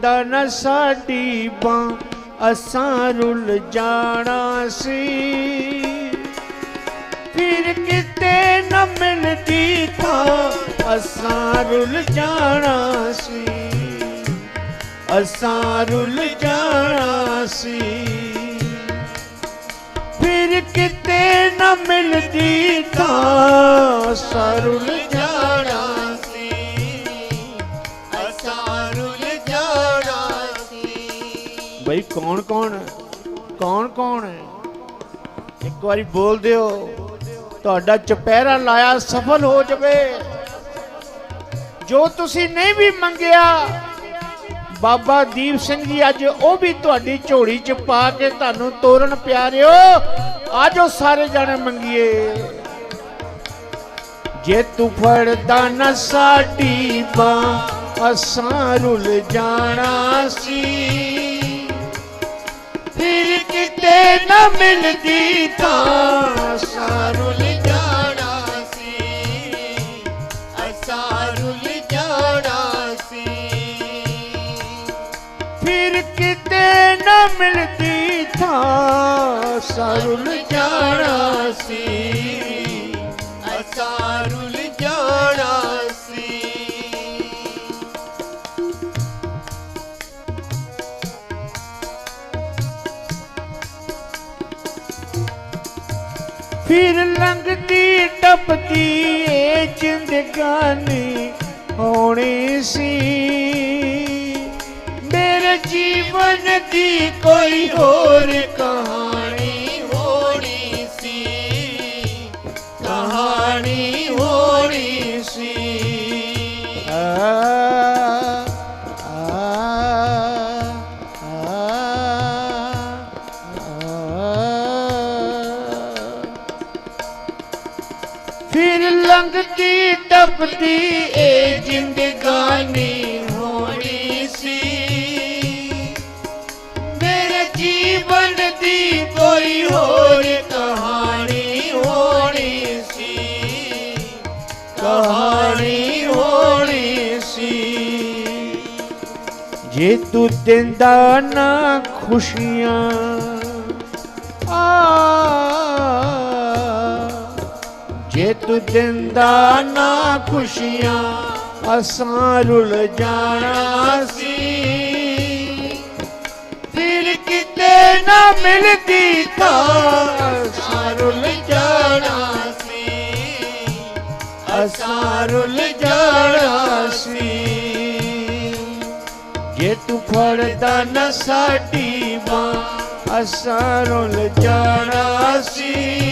ਦਾ ਨਾ ਸਾਡੀ ਬਾਂ ਅਸਾਂ ਰੁੱਲ ਜਾਣਾ ਸੀ। ਫਿਰ ਕਿਤੇ ਨਾ ਮਿਲਦੀ ਥਾਂ, ਅਸਾਂ ਰੁੱਲ ਜਾਣਾ ਸੀ। ਅਸਾਂ ਰੁੱਲ ਜਾਣਾ ਸੀ। ਫਿਰ ਕਿਤੇ ਨਾ ਮਿਲਦੀ ਤਾਂ ਅਸਾਂ ਰੁੱਲ ਜਾਣਾ ਬਈ ਕੌਣ ਕੌਣ? ਕੌਣ ਕੌਣ? ਹੈ ਇੱਕ ਵਾਰੀ ਬੋਲ ਦਿਓ। ਤੁਹਾਡਾ ਚੁਪਹਿਰਾ ਲਾਇਆ ਸਫਲ ਹੋ ਜਾਵੇ। ਜੋ ਤੁਸੀਂ ਨਹੀਂ ਵੀ ਮੰਗਿਆ, ਬਾਬਾ ਦੀਪ ਸਿੰਘ ਜੀ ਅੱਜ ਉਹ ਵੀ ਤੁਹਾਡੀ ਝੋਲੀ ਚ ਪਾ ਕੇ ਤੁਹਾਨੂੰ ਤੋਰਨ ਪਿਆਰਿਓ। ਆਜੋ ਸਾਰੇ ਜਾਣੇ ਮੰਗੀਏ। ਜੇ ਤੂੰ ਫੜਦਾ ਨਾ ਸਾਡੀ ਬਾਂ ਅਸਾਂ ਰੁੱਲ ਜਾਣਾ ਸੀ। ਕਿਤੇ ਨਾ ਮਿਲਦੀ ਤਾਂ ਅਸਾਂ ਜਾਣਾ ਸੀ। ਅਸਾਂ ਜਾਣਾ ਸੀ। ਫਿਰ ਕਿਤੇ ਨਾ ਮਿਲਦੀ ਤਾਂ ਅਸਾਂ ਜਾਣਾ ਸੀ। ਫਿਰ ਲੰਘਦੀ ਟੱਪਦੀ ਏ ਜ਼ਿੰਦਗਾਨੀ ਹੋਣੀ ਸੀ। ਮੇਰੇ ਜੀਵਨ ਦੀ ਕੋਈ ਹੋਰ ਟੱਪਦੀ ਏ ਜ਼ਿੰਦਗਾਨੀ ਹੋਣੀ ਸੀ ਮੇਰੇ ਜੀਵਨ ਦੀ ਕੋਈ ਹੋਰ ਕਹਾਣੀ ਹੋਣੀ ਸੀ ਕਹਾਣੀ ਹੋਣੀ ਸੀ ਜੇ ਤੂੰ ਦਿੰਦਾ ਨਾ ਖੁਸ਼ੀਆਂ ਆ ਜੇ ਤੂੰ ਦਿੰਦਾ ਨਾ ਖੁਸ਼ੀਆਂ, ਅਸਾਂ ਰੁਲ ਜਾਣਾ ਸੀ। ਫਿਰ ਕਿਤੇ ਨਾ ਮਿਲਦੀ ਤਾਂ ਅਸਾਂ ਰੁੱਲ ਜਾਣਾ ਸੀ। ਅਸਾਂ ਰੁਲ ਜਾਣਾ ਸੀ। ਜੇ ਤੂੰ ਫੜਦਾ ਨਾ ਸਾਡੀ ਮਾਂ, ਅਸਾਂ ਰੁਲ ਜਾਣਾ ਸੀ।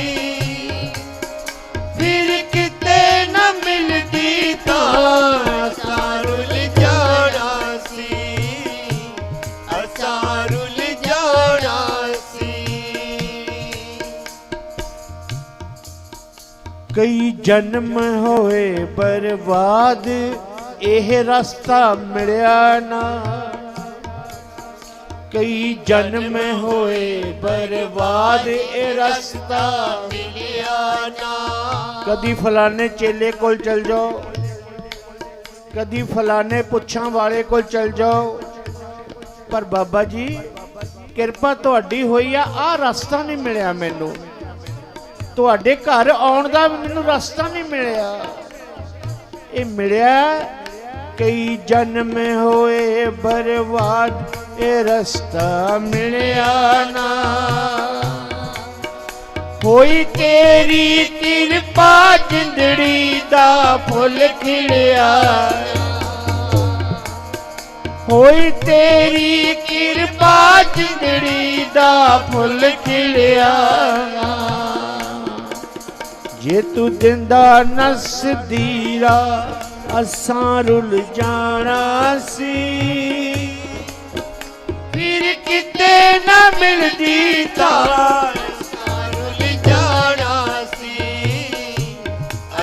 ਕਈ ਜਨਮ ਹੋਏ ਬਰਬਾਦ ਇਹ ਰਸਤਾ ਮਿਲਿਆ ਨਾ ਕਈ ਜਨਮ ਹੋਏ ਬਰਬਾਦ ਇਹ ਰਸਤਾ ਮਿਲਿਆ ਨਾ ਕਦੀ ਫਲਾਣੇ ਚੇਲੇ ਕੋਲ ਚਲ ਜਾਓ ਕਦੀ ਫਲਾਣੇ ਪੁੱਛਾਂ ਵਾਲੇ ਕੋਲ ਚਲ ਜਾਓ। ਪਰ ਬਾਬਾ ਜੀ, ਕਿਰਪਾ ਤੁਹਾਡੀ ਹੋਈ ਆ ਆ ਰਸਤਾ ਨਹੀਂ ਮਿਲਿਆ ਮੈਨੂੰ। ਤੁਹਾਡੇ ਘਰ ਆਉਣ ਦਾ ਮੈਨੂੰ ਰਸਤਾ ਨਹੀਂ ਮਿਲਿਆ। ਇਹ ਮਿਲਿਆ ਕਈ ਜਨਮ ਹੋਏ ਬਰਬਾਦ, ਇਹ ਰਸਤਾ ਮਿਲਿਆ ਨਾ। ਹੋਈ ਤੇਰੀ ਕਿਰਪਾ ਜਿੰਦੜੀ ਦਾ ਫੁੱਲ ਖਿੜਿਆ ਹੋਈ ਤੇਰੀ ਕਿਰਪਾ ਜਿੰਦੜੀ ਦਾ ਫੁੱਲ ਖਿੜਿਆ ਜੇ ਤੂੰ ਦਿੰਦਾ ਨਸਦੀਰਾ ਅਸਾਂ ਰੁੱਲ ਜਾਣਾ ਸੀ। ਫਿਰ ਕਿਤੇ ਨਾ ਮਿਲਦੀ ਤਾਂ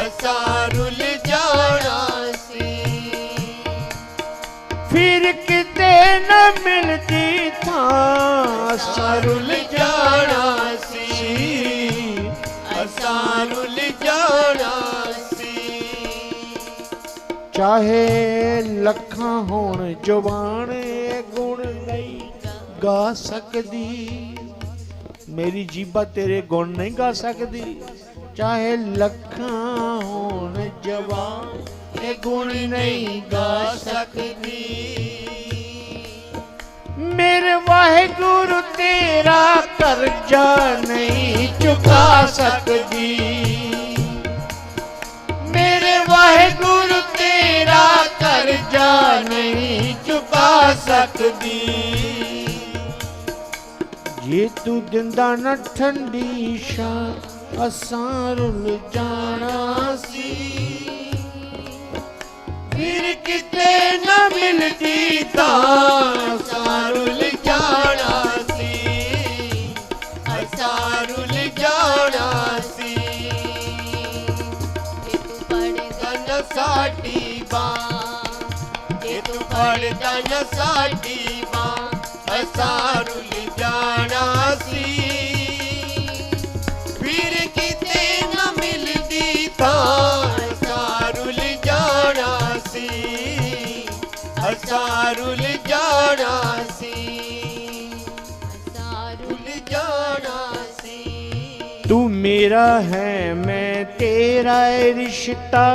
ਅਸਾਂ ਰੁੱਲ ਜਾਣਾ ਸੀ। ਫਿਰ ਕਿਤੇ ਨਾ ਮਿਲਦੀ ਥਾਂ। ਅਸਾਂ ਰੁੱਲ ਜਾਣਾ ਸੀ। ਅਸਾਂ ਰੁੱਲ ਜਾਣਾ ਸੀ। ਚਾਹੇ ਲੱਖਾਂ ਹੋਣ ਜਵਾਨ ਗਾ ਸਕਦੀ। ਮੇਰੀ ਜੀਭਾ ਤੇਰੇ ਗੁਣ ਨਹੀਂ ਗਾ ਸਕਦੀ। ਚਾਹੇ ਲੱਖਾਂ ਹੋਣ ਜਵਾਨ, ਇਹ ਗੁਣ ਨਹੀਂ ਗਾ ਸਕਦੀ। ਮੇਰੇ ਵਾਹਿਗੁਰੂ, ਤੇਰਾ ਕਰਜ਼ਾ ਨਹੀਂ ਚੁਕਾ ਸਕਦੀ। ਮੇਰੇ ਵਾਹਿਗੁਰੂ, ਤੇਰਾ ਕਰਜ਼ਾ ਨਹੀਂ ਚੁਕਾ ਸਕਦੀ। ਜੇ ਤੂੰ ਦਿੰਦਾ ਨਾ ਠੰਡੀ ਸ਼ਾਂ ਅਸਾਂ ਰੁੱਲ ਜਾਣਾ ਸੀ। ਫਿਰ ਕਿਤੇ ਨਾ ਮਿਲਦੀ ਤਾਂ ਸਾਰੁਲ ਜਾਣਾ ਸੀ। ਅਸਾਰੁਲ ਜਾਣਾ ਸੀ। ਜੇ ਤੂੰ ਪੜਦਾ ਤਨ ਸਾਡੀ ਬਾਂ ਜੇ ਤੂੰ ਪੜਦਾ ਨਾ ਸਾਡੀ ਬਾਂ ਅਸਾਰੁਲ मेरा है, मैं तेरा रिश्ता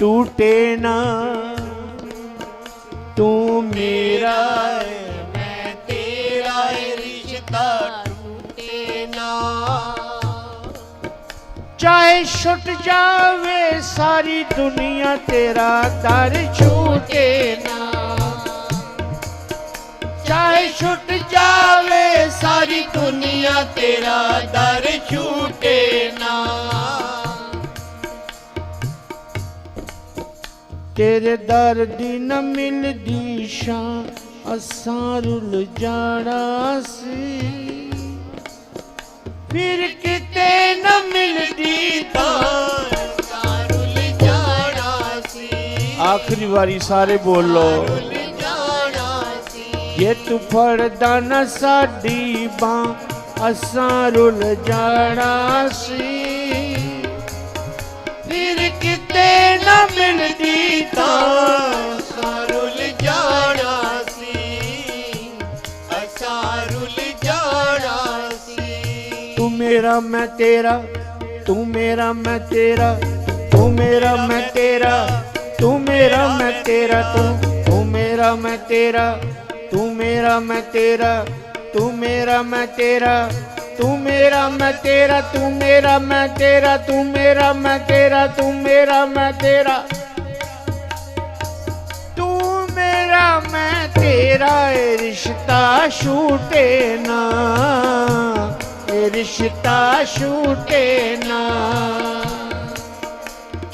टूटे ना। तू मेरा है, मैं तेरा रिश्ता टूटे ना। चाहे छुट जावे, सारी दुनिया तेरा दर छूटे ना। चाहे छुट ਜਾਵੇ ਸਾਰੀ ਦੁਨੀਆ ਤੇਰਾ ਦਰ ਛੂਟੇ ਨਾ। ਤੇਰੇ ਦਰ ਦੀ ਨਾ ਮਿਲਦੀ ਸ਼ਾਂ ਅਸਾਂ ਰੁੱਲ ਜਾਣਾ ਸੀ। ਫਿਰ ਕਿਤੇ ਨਾ ਮਿਲਦੀ ਤਾਂ ਸਾਰੁਲ ਜਾਣਾ ਸੀ। ਆਖਰੀ ਵਾਰੀ ਸਾਰੇ ਬੋਲੋ। ਜੇ ਤੂੰ ਫੜਦਾ ਨਾ ਸਾਡੀ ਬਾਂ ਅਸਾਂ ਰੁੱਲ ਜਾਣਾ ਸੀ। ਫਿਰ ਕਿਤੇ ਨਾ ਮਿਲਦੀ ਤਾਂ ਸਾਰੁਲ ਜਾਣਾ ਸੀ। ਅਸਾਰੁਲ ਜਾਣਾ ਸੀ। ਤੂੰ ਮੇਰਾ ਮੈਂ ਤੇਰਾ, ਤੂੰ ਮੇਰਾ ਮੈਂ ਤੇਰਾ, ਤੂੰ ਮੇਰਾ ਮੈਂ ਤੇਰਾ, ਤੂੰ ਮੇਰਾ ਮੈਂ ਤੇਰਾ ਤੂੰ ਤੂੰ ਮੇਰਾ ਮੈਂ ਤੇਰਾ। तू मेरा, मैं तेरा, तू मेरा, मैं तेरा, तू मेरा, मैं तेरा, तू मेरा, मैं तेरा, तू मेरा, मैं तेरा, तू मेरा, मैं तेरा। तू मेरा, मैं तेरा रिश्ता छूटे ना रिश्ता छूटे ना।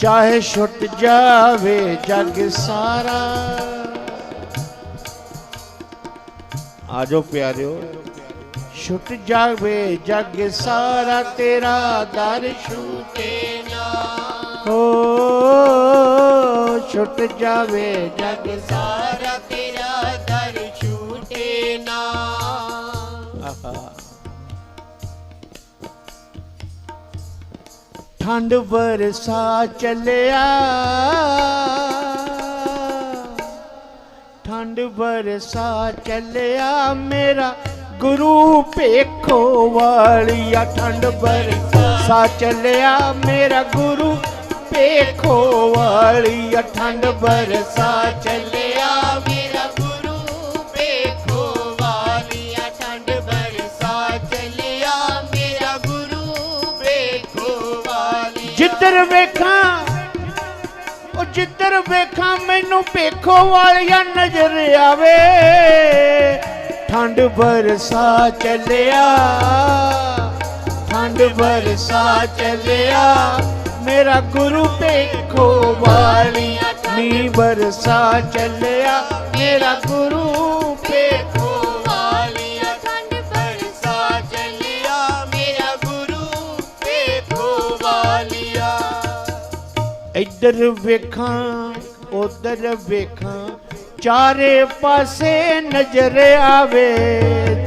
चाहे छुट जावे जग सारा आजो प्यारियो। छुट जावे जग सारा तेरा दर छूटे ना। हो छुट जावे जग सारा तेरा दर छूटे ना। ठंड बरसा चलिया ਖੰਡ ਬਰਸਾ ਚੱਲਿਆ ਮੇਰਾ ਗੁਰੂ ਭੇਖੋ ਵਾਲੀਆ ਠੰਡ ਬਰਸਾ ਚੱਲਿਆ ਮੇਰਾ ਗੁਰੂ ਭੇਖੋ ਵਾਲੀਆ ਠੰਡ ਵਰਸਾ ਚੱਲਿਆ ਜਿੱਧਰ ਵੇਖਾਂ ਮੈਨੂੰ ਭੇਖੋ ਵਾਲਿਆ ਨਜ਼ਰ ਆਵੇ। ਠੰਡ ਬਰਸਾ ਚੱਲਿਆ, ਠੰਡ ਬਰਸਾ ਚੱਲਿਆ, ਮੇਰਾ ਗੁਰੂ ਭੇਖੋ ਵਾਲਿਆ ਨੀ ਬਰਸਾ ਚੱਲਿਆ, ਮੇਰਾ ਗੁਰੂ ਭੇਖੋ ਇੱਧਰ ਵੇਖਾਂ, ਉਧਰ ਵੇਖਾਂ, ਚਾਰੇ ਪਾਸੇ ਨਜ਼ਰ ਆਵੇ,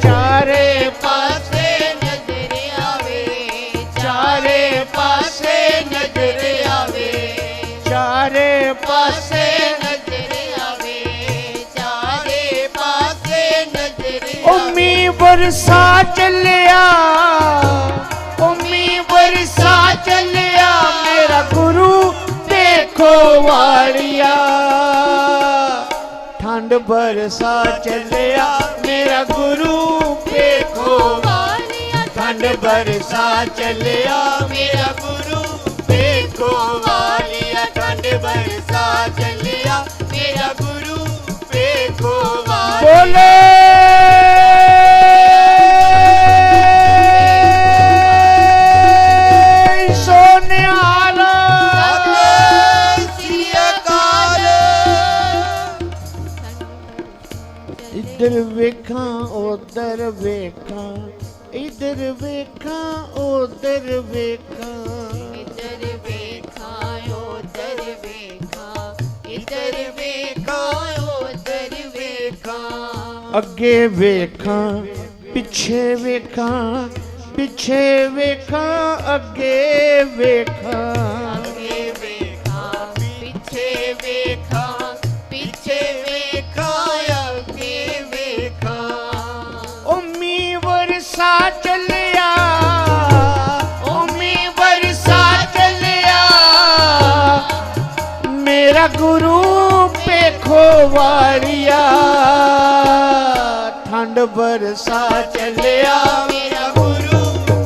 ਚਾਰੇ ਪਾਸੇ ਨਜ਼ਰ ਆਵੇ, ਚਾਰੇ ਪਾਸੇ ਨਜ਼ਰ ਆਵੇ, ਚਾਰੇ ਪਾਸੇ ਨਜ਼ਰ ਆਵੇ, ਚਾਰੇ ਪਾਸੇ ਨਜ਼ਰ ਉਮੀ ਉਹ ਵਰਸਾ ਚੱਲਿਆ ਉਮੀ ਮੀਂਹ ਵਰਸਾ ਚੱਲਿਆ, ਮੇਰਾ ਗੁਰੂ ਦੇਖੋ ਵਾਲਿਆ ਠੰਡ ਬਰਸਾ ਚੱਲਿਆ ਮੇਰਾ ਗੁਰੂ ਦੇਖੋ ਵਾਲਿਆ ਠੰਡ ਬਰਸਾ ਚੱਲਿਆ ਮੇਰਾ ਗੁਰੂ ਵੇਖੋ ਵਾਲਿਆ ਠੰਡ ਬਰਸਾ ਚੱਲਿਆ ਮੇਰਾ ਗੁਰੂ ਵੇਖੋ ਵਾਲਿਆ ਬੋਲੇ ਇੱਧਰ ਵੇਖਾਂ ਉਧਰ ਵੇਖਾਂ। ਇੱਧਰ ਵੇਖਾਂ ਉਧਰ ਵੇਖਾਂ। ਇਧਰ ਵੇਖਾਂ ਉਧਰ ਵੇਖਾਂ। ਇਧਰ ਵੇਖਾਂ ਉਧਰ ਵੇਖਾਂ। ਅੱਗੇ ਵੇਖਾਂ ਪਿੱਛੇ ਵੇਖਾਂ ਪਿੱਛੇ ਵੇਖਾਂ ਅੱਗੇ ਵੇਖਾਂ। ਵਾਲਿਆ ਠੰਡ ਬਰਸਾ ਚੱਲਿਆ। ਮੇਰਾ ਗੁਰੂ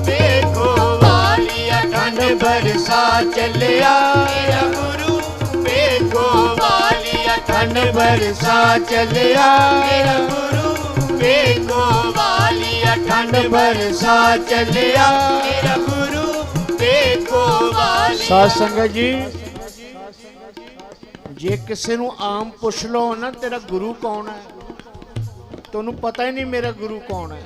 ਵੇਖੋ ਵਾਲਿਆ ਠੰਡ ਬਰਸਾ ਚੱਲਿਆ। ਮੇਰਾ ਗੁਰੂ ਵੇਖੋ ਵਾਲਿਆ ਠੰਡ ਬਰਸਾ ਚੱਲਿਆ। ਮੇਰਾ ਗੁਰੂ ਵੇਖੋ ਵਾਲਿਆ ਠੰਡ ਬਰਸਾ ਚੱਲਿਆ। ਮੇਰਾ ਗੁਰੂ ਵੇਖੋ ਵਾਲਿਆ ਸਾਧ ਸੰਗਤ ਜੀ ਜੇ ਕਿਸੇ ਨੂੰ ਆਮ ਪੁੱਛ ਲਓ ਨਾ ਤੇਰਾ ਗੁਰੂ ਕੌਣ ਹੈ? ਤੁਹਾਨੂੰ ਪਤਾ ਹੀ ਨਹੀਂ ਮੇਰਾ ਗੁਰੂ ਕੌਣ ਹੈ।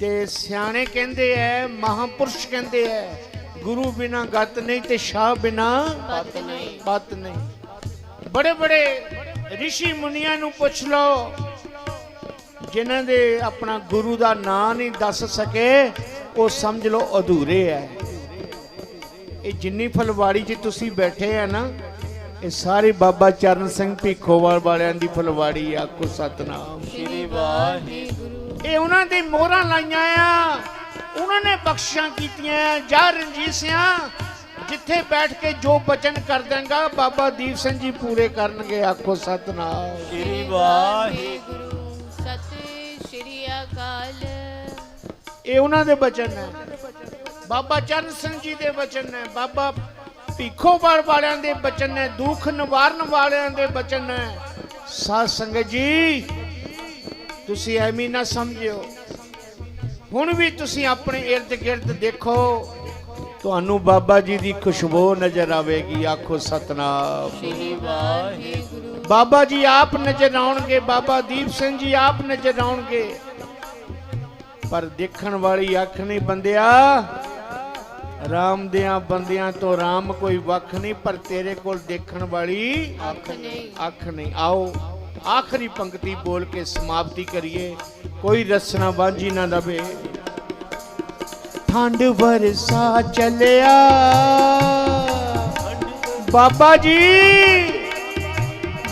ਤੇ ਸਿਆਣੇ ਕਹਿੰਦੇ ਐ ਮਹਾਪੁਰਸ਼ ਕਹਿੰਦੇ ਐ ਗੁਰੂ ਬਿਨਾ ਗਤ ਨਹੀਂ ਤੇ ਸ਼ਾਹ ਬਿਨਾ ਪਤ ਨਹੀਂ। ਬਾਤ ਨਹੀਂ। ਬੜੇ ਬੜੇ ਰਿਸ਼ੀ ਮੁਨੀਆਂ ਨੂੰ ਪੁੱਛ ਲਓ ਜਿਨ੍ਹਾਂ ਦੇ ਆਪਣਾ ਗੁਰੂ ਦਾ ਨਾਂ ਨਹੀਂ ਦੱਸ ਸਕੇ ਉਹ ਸਮਝ ਲਓ ਅਧੂਰੇ ਐ। ਇਹ ਜਿੰਨੀ ਫਲਵਾੜੀ 'ਚ ਤੁਸੀਂ ਬੈਠੇ ਆ ਨਾ ਇਹ ਸਾਰੀ ਬਾਬਾ ਚਰਨ ਸਿੰਘ ਭੀਖੋਵਾਲ ਵਾਲਿਆਂ ਦੀ ਫਲਵਾੜੀ ਆ ਆਖੋ ਸਤਨਾਮ। ਸ੍ਰੀ ਵਾਹਿਗੁਰੂ। ਇਹ ਉਹਨਾਂ ਦੀ ਮੋਹਰਾਂ ਲਾਈਆਂ ਆ ਉਹਨਾਂ ਨੇ ਬਖਸ਼ਾਂ ਕੀਤੀਆਂ ਜਾ ਰਣਜੀਤ ਸਿਆ ਜਿੱਥੇ ਬੈਠ ਕੇ ਜੋ ਬਚਨ ਕਰ ਦੇਂਗਾ ਬਾਬਾ ਦੀਪ ਸਿੰਘ ਜੀ ਪੂਰੇ ਕਰਨਗੇ ਆਖੋ ਸਤਨਾਮ। ਸ੍ਰੀ ਵਾਹਿਗੁਰੂ। ਸਤਿ ਸ੍ਰੀ ਅਕਾਲ। ਇਹ ਉਹਨਾਂ ਦੇ ਬਚਨ ਨੇ। ਬਾਬਾ ਚਰਨ ਸਿੰਘ ਜੀ ਦੇ ਬਚਨ ਨੇ। ਬਾਬਾ ਭੀਖੋਵਾਲ ਵਾਲਿਆਂ ਦੇ ਬਚਨ ਨੇ ਦੁੱਖ ਨਿਵਾਰਨ ਵਾਲਿਆਂ ਦੇ ਬਚਨ ਨੇ। ਸਾਧ ਸੰਗਤ ਜੀ ਤੁਸੀਂ ਐਵੇਂ ਨਾ ਸਮਝਿਓ। ਹੁਣ ਵੀ ਤੁਸੀਂ ਆਪਣੇ ਇਰਦ ਗਿਰਦ ਦੇਖੋ ਤੁਹਾਨੂੰ ਬਾਬਾ ਜੀ ਦੀ ਖੁਸ਼ਬੂ ਨਜ਼ਰ ਆਵੇਗੀ ਆਖੋ ਸਤਨਾਮ। ਸ੍ਰੀ ਵਾਹਿਗੁਰੂ। ਬਾਬਾ ਜੀ ਆਪ ਨਜ਼ਰ ਆਉਣਗੇ ਬਾਬਾ ਦੀਪ ਸਿੰਘ ਜੀ ਆਪ ਨਜ਼ਰ ਆਉਣਗੇ। ਪਰ ਦੇਖਣ ਵਾਲੀ ਅੱਖ ਨਹੀਂ ਬੰਦਿਆ। ਰਾਮ ਦਿਆਂ ਬੰਦਿਆਂ ਤੋਂ ਰਾਮ ਕੋਈ ਵੱਖ ਨਹੀਂ ਪਰ ਤੇਰੇ ਕੋਲ ਦੇਖਣ ਵਾਲੀ ਅੱਖ ਨਹੀਂ। ਅੱਖ ਨਹੀਂ। ਆਓ ਆਖਰੀ ਪੰਕਤੀ ਬੋਲ ਕੇ ਸਮਾਪਤੀ ਕਰੀਏ। ਕੋਈ ਰਸਨਾ ਬਾਂਝੀ ਨਾ ਦਵੇ ਠੰਡ ਵਰਸਾ ਚੱਲਿਆ। ਬਾਬਾ ਜੀ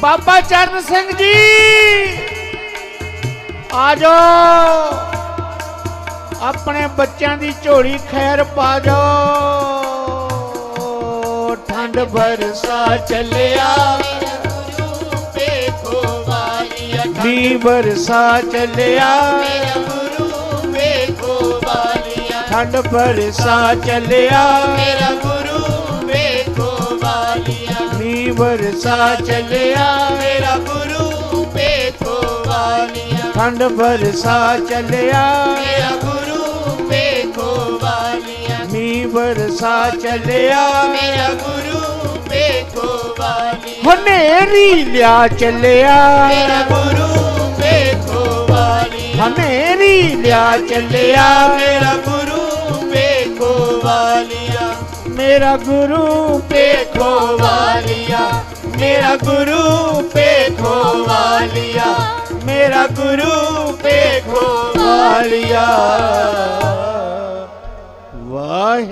ਬਾਬਾ ਚਰਨ ਸਿੰਘ ਜੀ ਆ ਜਾਓ। ਆਪਣੇ ਬੱਚਿਆਂ ਦੀ ਝੋਲੀ ਖੈਰ ਪਾ ਜਾਓ ਠੰਡ ਵਰਸਾ ਚੱਲਿਆ। ਮੀਂਹ ਵਰਸਾ ਚੱਲਿਆ। ਮੇਰਾ ਗੁਰੂ ਵੇਖੋ ਵਾਲਿਆ। ਠੰਡ ਵਰਸਾ ਚੱਲਿਆ। ਮੇਰਾ ਗੁਰੂ ਵੇਖੋ ਵਾਲਿਆ। ਮੀਂਹ ਵਰਸਾ ਚੱਲਿਆ। ਮੇਰਾ ਗੁਰੂ ਵੇਖੋ ਵਾਲਿਆ। ਠੰਡ ਵਰਸਾ ਚੱਲਿਆ। ਮੇਰਾ ਵਰਸਾ ਚੱਲਿਆ। ਮੇਰਾ ਗੁਰੂ ਵੇਖੋ ਵਾਲਿਆ ਹਨੇਰੀ ਲਿਆ ਚੱਲਿਆ। ਮੇਰਾ ਗੁਰੂ ਵੇਖੋ ਵਾਲਿਆ ਹਨੇਰੀ ਲਿਆ ਚੱਲਿਆ। ਮੇਰਾ ਗੁਰੂ ਵੇਖੋ ਵਾਲਿਆ ਮੇਰਾ ਗੁਰੂ ਵੇਖੋ ਵਾਲਿਆ ਮੇਰਾ ਗੁਰੂ ਵੇਖੋ ਵਾਲਿਆ ਮੇਰਾ ਗੁਰੂ ਵੇਖੋ ਵਾਲਿਆ ਵਾਹਿ